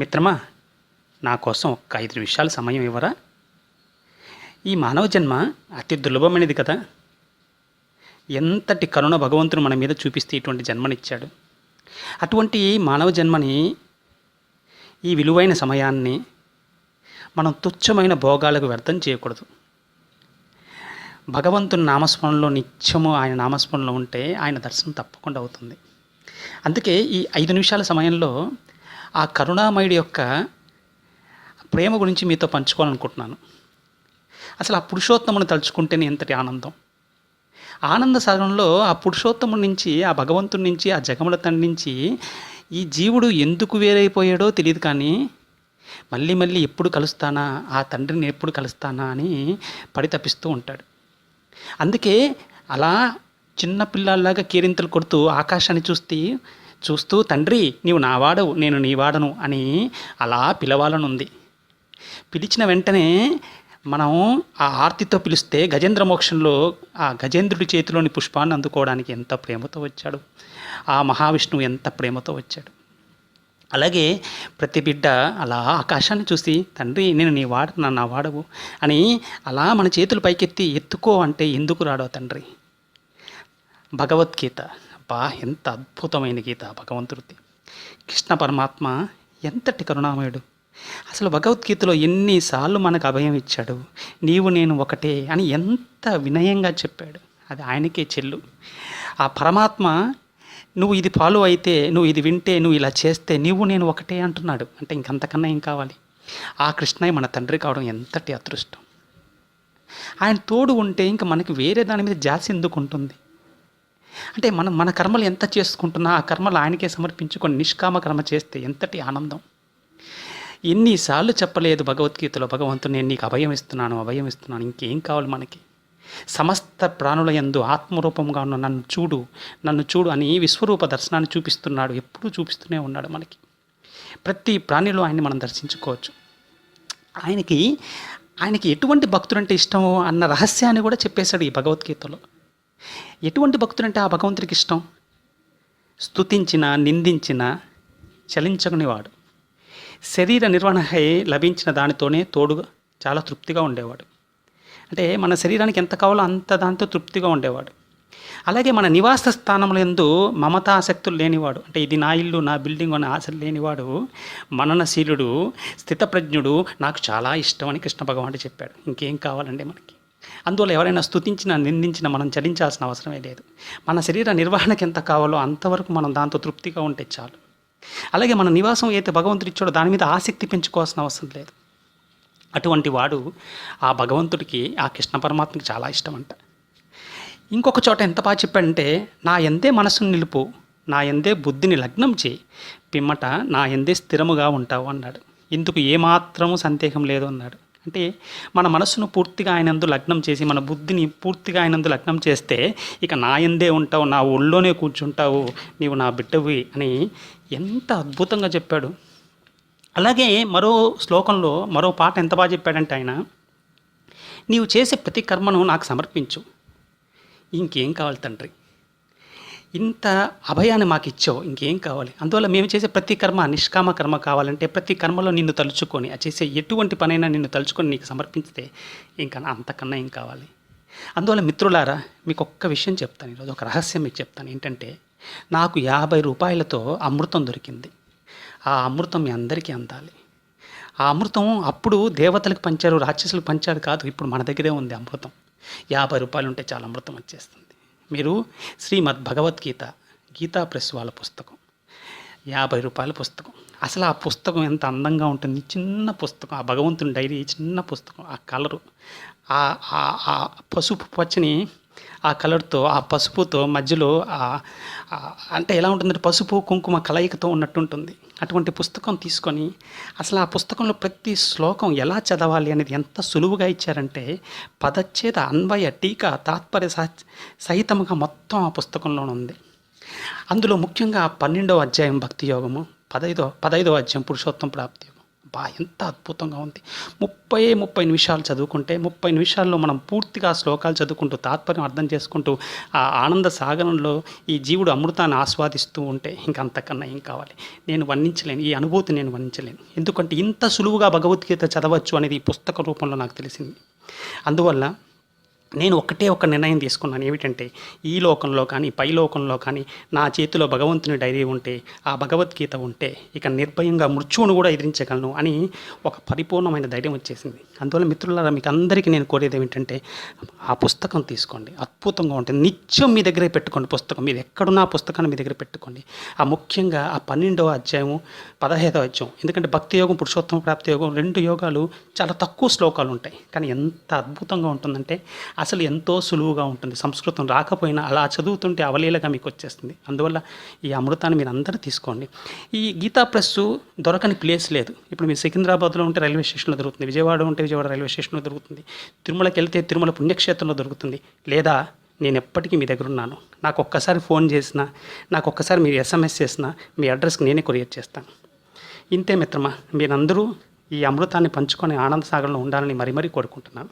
మిత్రమా నా కోసం ఒక్క ఐదు నిమిషాలు సమయం ఇవ్వరా? ఈ మానవ జన్మ అతి దుర్లభమైనది కదా. ఎంతటి కరుణ భగవంతుడు మన మీద చూపిస్తే ఇటువంటి జన్మనిచ్చాడు. అటువంటి మానవ జన్మని ఈ విలువైన సమయాన్ని మనం తుచ్చమైన భోగాలకు వ్యర్థం చేయకూడదు. భగవంతుని నామస్మరణలో నిత్యము ఆయన నామస్మరణలో ఉంటే ఆయన దర్శనం తప్పకుండా అవుతుంది. అందుకే ఈ ఐదు నిమిషాల సమయంలో ఆ కరుణామయుడి యొక్క ప్రేమ గురించి మీతో పంచుకోవాలనుకుంటున్నాను. అసలు ఆ పురుషోత్తముని తలుచుకుంటేనే ఎంతటి ఆనందం. ఆనంద సాగరంలో ఆ పురుషోత్తముడి నుంచి ఆ భగవంతుడి నుంచి ఆ జగముల తండ్రి నుంచి ఈ జీవుడు ఎందుకు వేరైపోయాడో తెలియదు కానీ మళ్ళీ మళ్ళీ ఎప్పుడు కలుస్తానా ఆ తండ్రిని ఎప్పుడు కలుస్తానా అని పరితపిస్తూ ఉంటాడు. అందుకే అలా చిన్న పిల్లల్లాగా కేరింతలు కొడుతూ ఆకాశాన్ని చూస్తే చూస్తూ తండ్రి నీవు నా వాడవు నేను నీ వాడను అని అలా పిలవాలనుంది. పిలిచిన వెంటనే మనం ఆ ఆర్తితో పిలిస్తే గజేంద్ర మోక్షంలో ఆ గజేంద్రుడి చేతిలోని పుష్పాన్ని అందుకోవడానికి ఎంత ప్రేమతో వచ్చాడు. ఆ మహావిష్ణువు ఎంత ప్రేమతో వచ్చాడు. అలాగే ప్రతి బిడ్డ అలా ఆకాశాన్ని చూసి తండ్రి నేను నీ వాడ నా వాడవు అని అలా మన చేతులు పైకెత్తి ఎత్తుకో అంటే ఎందుకు రాడో తండ్రి? భగవద్గీత. అబ్బా ఎంత అద్భుతమైన గీత భగవంతుడిది. కృష్ణ పరమాత్మ ఎంతటి కరుణామయుడు. అసలు భగవద్గీతలో ఎన్నిసార్లు మనకు అభయం ఇచ్చాడు. నీవు నేను ఒకటే అని ఎంత వినయంగా చెప్పాడు. అది ఆయనకే చెల్లు. ఆ పరమాత్మ నువ్వు ఇది ఫాలో అయితే నువ్వు ఇది వింటే నువ్వు ఇలా చేస్తే నీవు నేను ఒకటే అంటున్నాడు. అంటే ఇంకంతకన్నా ఏం కావాలి? ఆ కృష్ణయ్య మన తండ్రి కావడం ఎంతటి అదృష్టం. ఆయన తోడు ఉంటే ఇంకా మనకి వేరే దాని మీద జాసి ఎందుకు ఉంటుంది? అంటే మనం మన కర్మలు ఎంత చేసుకుంటున్నా ఆ కర్మలు ఆయనకే సమర్పించుకొని నిష్కామ కర్మ చేస్తే ఎంతటి ఆనందం. ఎన్నిసార్లు చెప్పలేదు భగవద్గీతలో భగవంతుడు నేను నీకు అభయం ఇస్తున్నాను అభయం ఇస్తున్నాను ఇంకేం కావాలి మనకి? సమస్త ప్రాణుల యందు ఆత్మరూపంగా ఉన్న నన్ను చూడు నన్ను చూడు అని విశ్వరూప దర్శనాన్ని చూపిస్తున్నాడు ఎప్పుడూ చూపిస్తూనే ఉన్నాడు మనకి. ప్రతి ప్రాణిలో ఆయన్ని మనం దర్శించుకోవచ్చు. ఆయనకి ఆయనకి ఎటువంటి భక్తుడంటే ఇష్టమో అన్న రహస్యాన్ని కూడా చెప్పేశాడు ఈ భగవద్గీతలో. ఎటువంటి భక్తుడంటే ఆ భగవంతుడికి ఇష్టం? స్తుతించిన నిందించిన చలించకునేవాడు. శరీర నిర్వహణకై లభించిన దానితోనే తోడుగా చాలా తృప్తిగా ఉండేవాడు. అంటే మన శరీరానికి ఎంత కావాలో అంత దాంతో తృప్తిగా ఉండేవాడు. అలాగే మన నివాస స్థానంలో ఎందు మమతాసక్తులు లేనివాడు. అంటే ఇది నా ఇల్లు నా బిల్డింగ్ అనే ఆశలు లేనివాడు. మననశీలుడు స్థితప్రజ్ఞుడు నాకు చాలా ఇష్టం అని కృష్ణ భగవానుడు చెప్పాడు. ఇంకేం కావాలండి మనకి? అందువల్ల ఎవరైనా స్థుతించినా నిందించినా మనం చలించాల్సిన అవసరమే లేదు. మన శరీర నిర్వహణకి ఎంత కావాలో అంతవరకు మనం దాంతో తృప్తిగా ఉంటే చాలు. అలాగే మన నివాసం అయితే భగవంతుడు ఇచ్చాడో దాని మీద ఆసక్తి పెంచుకోవాల్సిన అవసరం లేదు. అటువంటి వాడు ఆ భగవంతుడికి ఆ కృష్ణ పరమాత్మకి చాలా ఇష్టం అంట ఇంకొక చోట ఎంత బాగా చెప్పాడంటే నా ఎందే మనసును నిలుపు నా ఎందే బుద్ధిని లగ్నం చేయి పిమ్మట నా ఎందే స్థిరముగా ఉంటావు అన్నాడు. ఇందుకు ఏమాత్రము సందేహం లేదు అన్నాడు. అంటే మన మనస్సును పూర్తిగా ఆయనందు లగ్నం చేసి మన బుద్ధిని పూర్తిగా ఆయనందు లగ్నం చేస్తే ఇక నా ఎందే ఉంటావు నా ఒళ్ళోనే కూర్చుంటావు నీవు నా బిడ్డవి అని ఎంత అద్భుతంగా చెప్పాడు. అలాగే మరో శ్లోకంలో మరో పాట ఎంత బాగా చెప్పాడంటే ఆయన నీవు చేసే ప్రతి కర్మను నాకు సమర్పించు. ఇంకేం కావాలి తండ్రి? ఇంత అభయాన్ని మాకు ఇచ్చావు ఇంకేం కావాలి? అందువల్ల మేము చేసే ప్రతి కర్మ నిష్కామ కర్మ కావాలంటే ప్రతి కర్మలో నిన్ను తలుచుకొని ఆ చేసే ఎటువంటి పనైనా నిన్ను తలుచుకొని నీకు సమర్పిస్తే ఇంకా అంతకన్నా ఏం కావాలి? అందువల్ల మిత్రులారా మీకు ఒక్క విషయం చెప్తాను ఈరోజు ఒక రహస్యం మీకు చెప్తాను. ఏంటంటే నాకు యాభై రూపాయలతో అమృతం దొరికింది. ఆ అమృతం మీ అందరికీ అందాలి. ఆ అమృతం అప్పుడు దేవతలకు పంచారు రాక్షసులకు పంచారు కాదు ఇప్పుడు మన దగ్గరే ఉంది అమృతం. యాభై రూపాయలు ఉంటే చాలా అమృతం వచ్చేస్తుంది. మీరు శ్రీమద్ భగవద్గీత గీతా ప్రెస్ వాళ్ళ పుస్తకం యాభై రూపాయల పుస్తకం. అసలు ఆ పుస్తకం ఎంత అందంగా ఉంటుంది. చిన్న పుస్తకం ఆ భగవంతుని డైరీ చిన్న పుస్తకం ఆ కలరు ఆ ఆ- పసుపు పచ్చని ఆ కలర్తో ఆ పసుపుతో మధ్యలో అంటే ఎలా ఉంటుందంటే పసుపు కుంకుమ కలయికతో ఉన్నట్టు ఉంటుంది అటువంటి పుస్తకం తీసుకొని అసలు ఆ పుస్తకంలో ప్రతి శ్లోకం ఎలా చదవాలి అనేది ఎంత సులువుగా ఇచ్చారంటే పదచ్ఛేద అన్వయ టీకా తాత్పర్య సహ- సహితముగా మొత్తం ఆ పుస్తకంలోనే ఉంది. అందులో ముఖ్యంగా పన్నెండవ అధ్యాయం భక్తి యోగము పదైదో పదైదో అధ్యాయం పురుషోత్తం ప్రాప్తి బా ఎంత అద్భుతంగా ఉంది. ముప్పై ముప్పై నిమిషాలు చదువుకుంటే ముప్పై నిమిషాల్లో మనం పూర్తిగా శ్లోకాలు చదువుకుంటూ తాత్పర్యం అర్థం చేసుకుంటూ ఆ ఆనంద సాగరంలో ఈ జీవుడు అమృతాన్ని ఆస్వాదిస్తూ ఉంటే ఇంకంతకన్నా ఏం కావాలి? నేను వర్ణించలేను ఈ అనుభూతి నేను వర్ణించలేను. ఎందుకంటే ఇంత సులువుగా భగవద్గీత చదవచ్చు అనేది ఈ పుస్తక రూపంలో నాకు తెలిసింది. అందువల్ల నేను ఒకటే ఒక నిర్ణయం తీసుకున్నాను. ఏమిటంటే ఈ లోకంలో కానీ పై లోకంలో కానీ నా చేతిలో భగవంతుని డైరీ ఉంటే ఆ భగవద్గీత ఉంటే ఇక నిర్భయంగా మృత్యువును కూడా ఎదిరించగలను అని ఒక పరిపూర్ణమైన ధైర్యం వచ్చేసింది. అందువల్ల మిత్రులారా మీకు అందరికీ నేను కోరేది ఏమిటంటే ఆ పుస్తకం తీసుకోండి. అద్భుతంగా ఉంటుంది. నిత్యం మీ దగ్గరే పెట్టుకోండి పుస్తకం. మీరు ఎక్కడున్నా ఆ పుస్తకాన్ని మీ దగ్గర పెట్టుకోండి. ఆ ముఖ్యంగా ఆ పన్నెండవ అధ్యాయము పదహైదవ అధ్యాయం. ఎందుకంటే భక్తి యోగం పురుషోత్తమ ప్రాప్తి యోగం రెండు యోగాలు చాలా తక్కువ శ్లోకాలు ఉంటాయి. కానీ ఎంత అద్భుతంగా ఉంటుందంటే అసలు ఎంతో సులువుగా ఉంటుంది. సంస్కృతం రాకపోయినా అలా చదువుతుంటే అవలీలగా మీకు వచ్చేస్తుంది. అందువల్ల ఈ అమృతాన్ని మీరు అందరూ తీసుకోండి. ఈ గీతా ప్రెస్ దొరకని ప్లేస్ లేదు. ఇప్పుడు మీరు సికింద్రాబాద్లో ఉంటే రైల్వే స్టేషన్లో దొరుకుతుంది. విజయవాడ ఉంటే విజయవాడ రైల్వే స్టేషన్లో దొరుకుతుంది. తిరుమలకి వెళ్తే తిరుమల పుణ్యక్షేత్రంలో దొరుకుతుంది. లేదా నేను ఎప్పటికీ మీ దగ్గర ఉన్నాను. నాకు ఒక్కసారి ఫోన్ చేసినా నాకు ఒక్కసారి మీరు ఎస్ఎంఎస్ చేసినా మీ అడ్రస్కి నేనే కొరియర్ చేస్తాను. ఇంతే మిత్రమా మీరందరూ ఈ అమృతాన్ని పంచుకొని ఆనంద సాగర్లో ఉండాలని మరీ మరీ కోరుకుంటున్నాను.